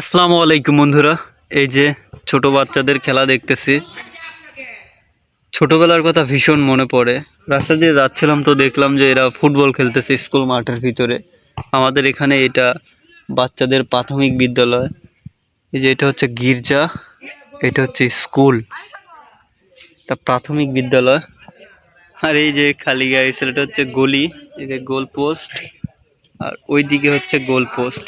আসসালামু আলাইকুম বন্ধুরা। এই যে ছোট বাচ্চাদের খেলা দেখতেছি। ছোটবেলার কথা ভীষণ মনে পড়ে। রাস্তা দিয়ে যাচ্ছিলাম তো দেখলাম যে এরা ফুটবল খেলতেছে স্কুল মাঠের ভিতরে। আমাদের এখানে এটা বাচ্চাদের প্রাথমিক বিদ্যালয়। এই যে এটা হচ্ছে গির্জা, এটা হচ্ছে স্কুল। তা প্রাথমিক বিদ্যালয়। আর এই যে খালি গায়ে ছেলেটা হচ্ছে গলি, এই যে গোল পোস্ট। আর ওইদিকে হচ্ছে গোল পোস্ট।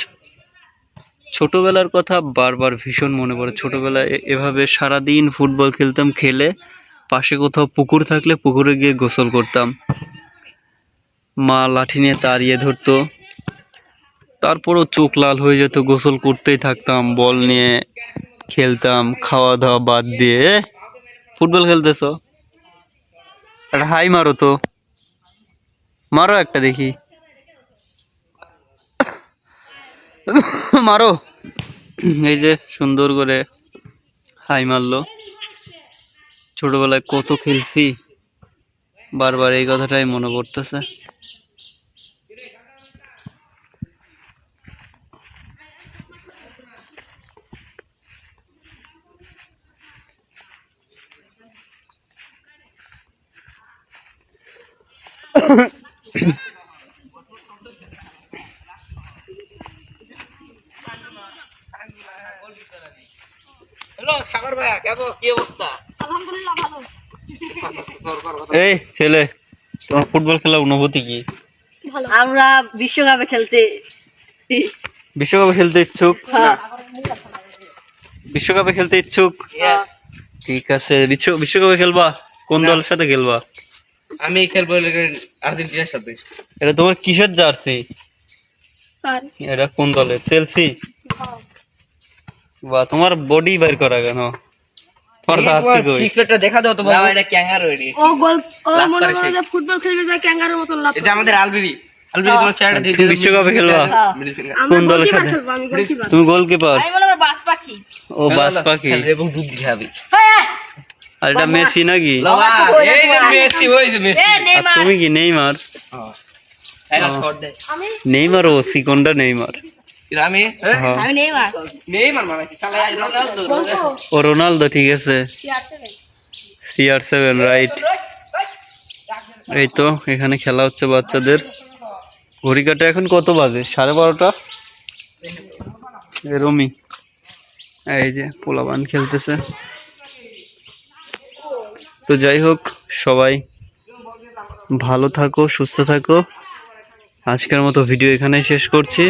ছোটবেলার কথা বারবার ভীষণ মনে পড়ে। ছোটবেলায় এভাবে সারাদিন ফুটবল খেলতাম, খেলে পাশে কোথাও পুকুর থাকলে পুকুরে গিয়ে গোসল করতাম। মা লাঠি নিয়ে তাড়িয়ে ধরতো। তারপরও চোখ লাল হয়ে যেত, গোসল করতেই থাকতাম, বল নিয়ে খেলতাম খাওয়া দাওয়া বাদ দিয়ে। ফুটবল খেলতেছো? একটা হাই মারো তো। মারো একটা দেখি। মারো। এই যে সুন্দর করে হাই মারলো। ছোটবেলায় কত খেলছি, বারবার এই কথাটাই মনে পড়তেছে। হ্যালো সাগর ভাইয়া কেমন? কি অবস্থা? আলহামদুলিল্লাহ ভালো। এই ছেলে তোমার ফুটবল খেলার অনুভূতি কি? আমরা বিশ্বকাপে খেলতে বিশ্বকাপে খেলতে ইচ্ছুক? হ্যাঁ। বিশ্বকাপে খেলতে ইচ্ছুক? ঠিক আছে বিশ্বকাপে খেলবা? কোন দলের সাথে খেলবা? আমি খেলব আর্জেন্টিনার সাথে। এটা তোমার কিসের জার্সি? এটা কোন দলের? চেলসি? বা তোমার বডি বের করা কেন? তোমার জার্সি কই? দেখা দাও তো বাবা এটা ক্যাঙ্গারু এডি ও গোল ও মনে করে যে ফুটবল খেলবে যা ক্যাঙ্গারুর মতো লাফ এটা আমাদের আলবিরি। আলবিরি তোমার চেহারাটা দিয়ে তুমি বিশ্বকাপে খেলবা? কোন দলের সাথে? খেলব আমি গোলকিপার। তুমি গোলকিপার? আমি মনে করি বাস পাখি ও বাস পাখি এবং দুধ খাবি। আর এটা মেসি নাকি? এই যে মেসি ওই যে মেসি। তুমি কি নেইমার? আমি নেইমার ও সিকন্ডা নেইমার। আমি হ্যাঁ। নেইমার। নেইমার মানে শালা রোনালদো ও রোনালদো ঠিক আছে। কি আছে সিআর সেভেন রাইট এই তো এখানে খেলা হচ্ছে বাচ্চাদের। ঘড়ি কাটা এখন কত বাজে? সাড়ে বারোটা? রমি এই যে পোলাবান খেলতেছে। তো যাই হোক সবাই ভালো থাকো সুস্থ থাকো। আজকের মতো ভিডিও এখানেই শেষ করছি।